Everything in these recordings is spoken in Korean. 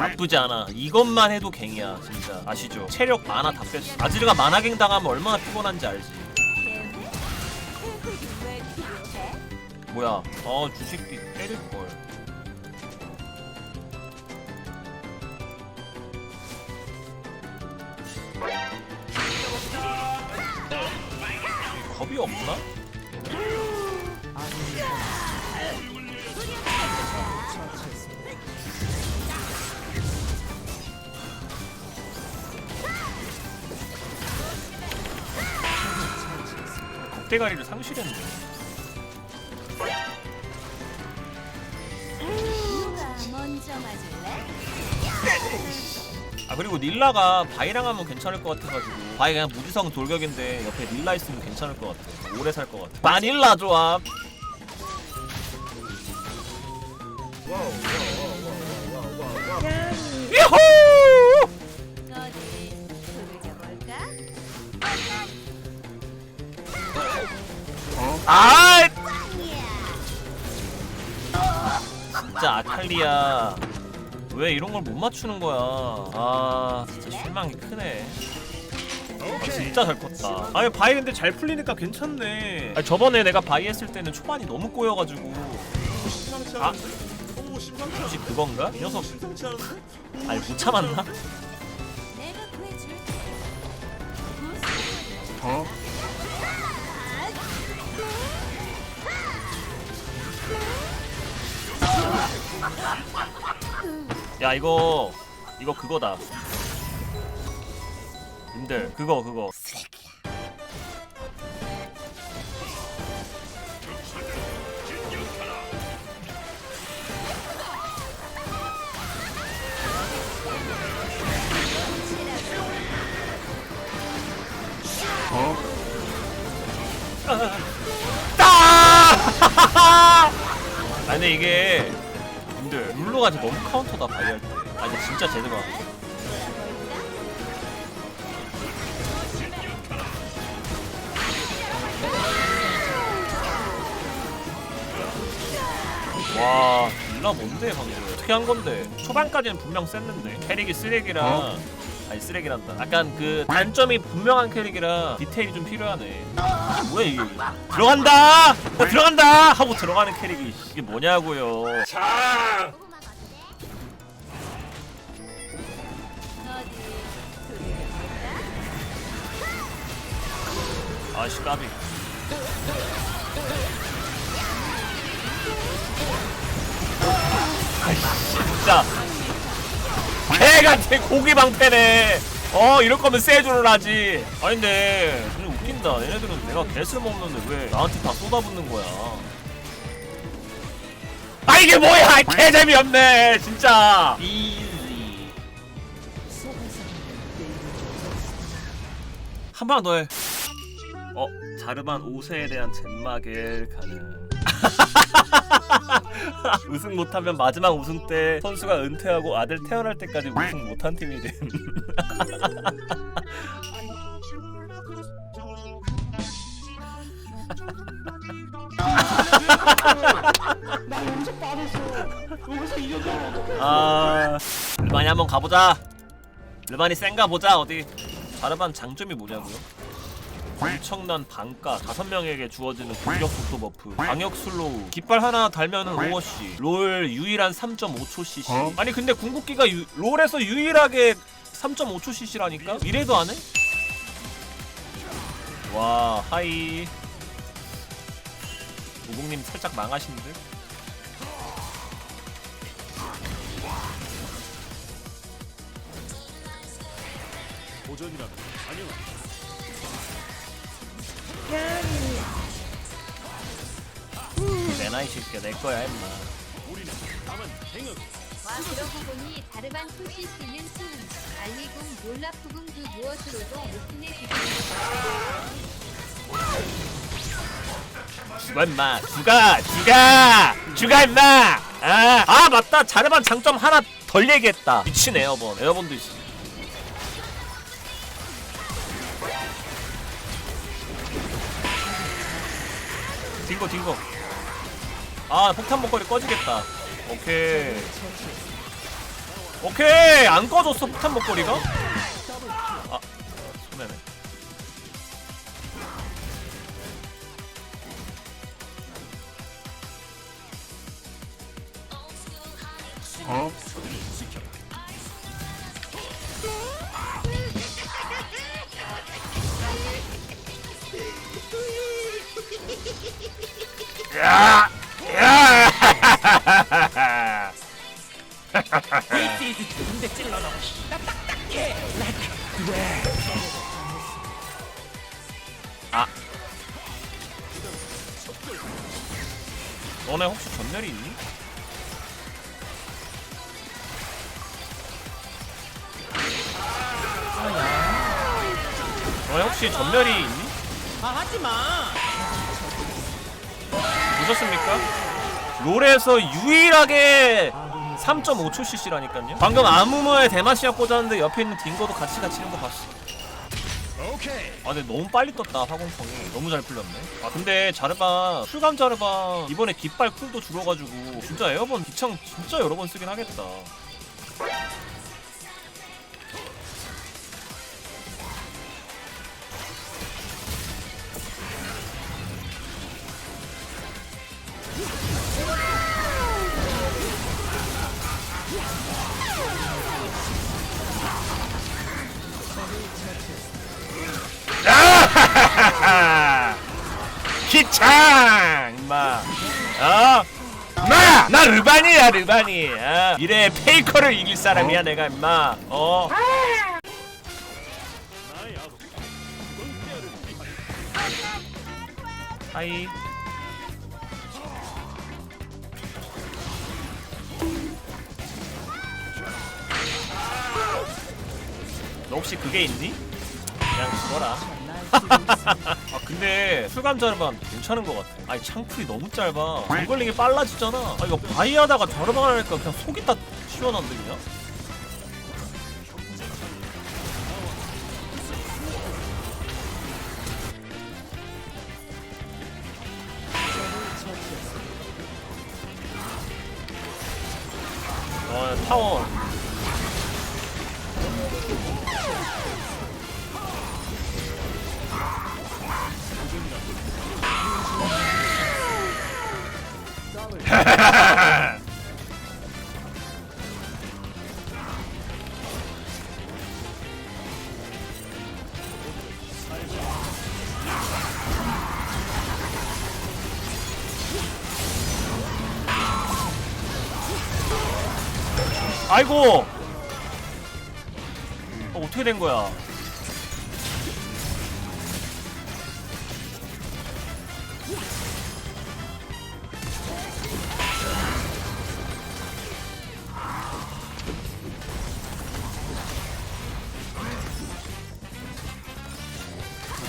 나쁘지 않아 이것만 해도 갱이야 진짜 아시죠? 체력 만화 다 뺐어 아지르가 만화갱 당하면 얼마나 피곤한지 알지? 뭐야 어 주식비 때릴걸 겁이 없나? 누가 먼저 맞을래? 아 그리고 닐라가 바이랑 하면 괜찮을 것 같아가지고. 바이 그냥 무지성 돌격인데 옆에 닐라 있으면 괜찮을 것 같아. 오래 살 것 같아. 마닐라 조합! 야호 아 진짜 아칼리야 왜 이런 걸 못 맞추는 거야 아 진짜 실망이 크네 아, 진짜 잘 컸다 아니 바이 근데 잘 풀리니까 괜찮네 아니, 저번에 내가 바이 했을 때는 초반이 너무 꼬여가지고 심상치 아. 않은데? 오 심상치 혹시 않은데? 그건가? 이 녀석 심상치 않은데? 아니 못 참았나? 내가 구해줄게. 어? 야 이거 이거 그거다 님들 그거 그거 어? 아! 아 근데 이게 님들 룰루가 진짜 너무 카운터다 바이할 때. 아 근데 진짜 제대로 하네. 와 룰라 뭔데 방금 어떻게 한 건데 초반까지는 분명 셌는데 캐릭이 쓰레기라 어? 아니 쓰레기란다. 약간 그 단점이 분명한 캐릭이라 디테일이 좀 필요하네. 뭐야 이게. 들어간다! 야, 들어간다! 하고 들어가는 캐릭이 이게 뭐냐고요. 자? 아씨 까비. 아이씨 진짜 개같은 고기 방패네. 어 이럴 거면 세주를 하지. 아니 근데 좀 웃긴다. 얘네들은 내가 개쓸 먹는데 왜 나한테 다 쏟아붓는 거야? 아 이게 뭐야? 개 재미 없네 진짜. 이지 한번더 해. 어, 자르반 5세에 대한 젠마겔 가능. 우승 못하면 마지막 우승 때 선수가 은퇴하고 아들 태어날 때까지 우승 못한 팀이 됨. 나 언제 빠졌어? 여기서 이겨줘 어떡해? 아, 르반이 한번 가보자. 르반이 센가 보자 어디. 자르반 장점이 뭐냐고요? 엄청난 반가 다섯 명에게 주어지는 공격 속도 버프 방역 슬로우 깃발 하나 달면은 오워시 롤 유일한 3.5초 CC 어? 아니 근데 궁극기가 유, 롤에서 유일하게 3.5초 CC라니까 이래도 안 해? 와 하이 오공님 살짝 망하신 듯? 도전이라면 아니요. 내 이 새끼야 내 거야 임마. 와 그러고 보니 다르반 소시스는 승 알리궁 놀라프궁 그 무엇으로도 못신의 죽어 임마. 죽어 죽어 죽어 임마! 아, 아 맞다. 자르반 장점 하나 덜 얘기했다. 미친 에어본 에어본도 있어. 딩고 딩고 아 폭탄 목걸이 꺼지겠다 오케이 오케이 안 꺼졌어 폭탄 목걸이가 아 손해네 어? 야! 야! 아. 너네 혹시 전멸이 있니? 너네 혹시 전멸이 있니? 아 하지마 보셨습니까? 롤에서 유일하게 3.5초 cc라니까요. 방금 아무모에 대마시아 꽂았는데 옆에 있는 딩거도 같이 갇히는 거 봤어. 오케이. 아 근데 너무 빨리 떴다 화공성이 너무 잘 풀렸네. 아 근데 자르반 풀감 자르반 이번에 깃발 쿨도 줄어가지고 진짜 에어본 기창 진짜 여러 번 쓰긴 하겠다. 창 임마 어? 임마 나 르반이야 르반이 어? 미래의 페이커를 이길 사람이야 내가 임마 어? 하이 너 혹시 그게 있니? 그냥 죽어라 아 근데 술감 자르반 괜찮은 것 같아. 아니 창풀이 너무 짧아. 정글링이 빨라지잖아. 아 이거 바이 하다가 자르반 하니까 그냥 속이 다 시원한데 그냥? 어 타워 아이고 어, 어떻게 된 거야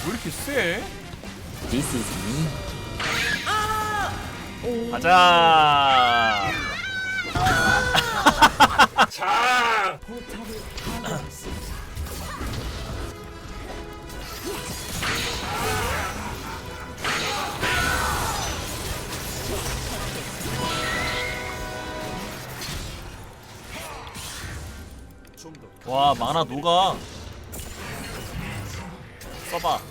왜 이렇게 세? This is me 가자. 좀 더. 와 만화 녹아. 써봐.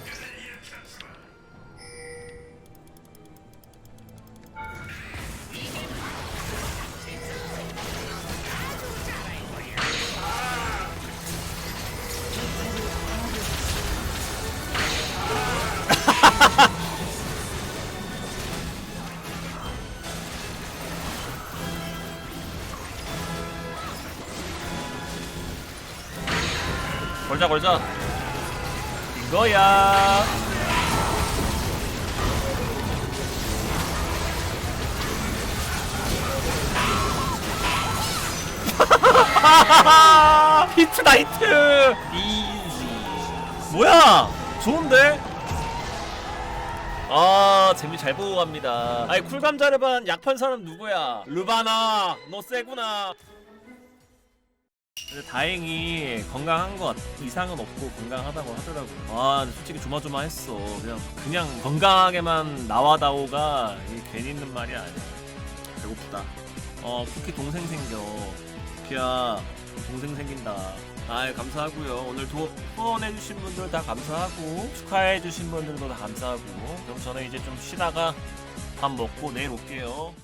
걸자 걸자. 이거야. 히트 나이트. 이지. 뭐야? 좋은데? 아 재미 잘 보고 갑니다. 아니 쿨감 자르반 약판 사람 누구야? 르바나. 너 세구나 근데 다행히 건강한 것 같아. 이상은 없고 건강하다고 하더라고. 아, 근데 솔직히 조마조마했어. 그냥 그냥 건강하게만 나와다오가 이게 괜히 있는 말이 아니야. 배고프다. 어, 쿠키 동생 생겨. 루키야 동생 생긴다. 아 감사하고요. 오늘 도 후원해 주신 분들 다 감사하고 축하해 주신 분들도 다 감사하고 그럼 저는 이제 좀 쉬다가 밥 먹고 내일 올게요.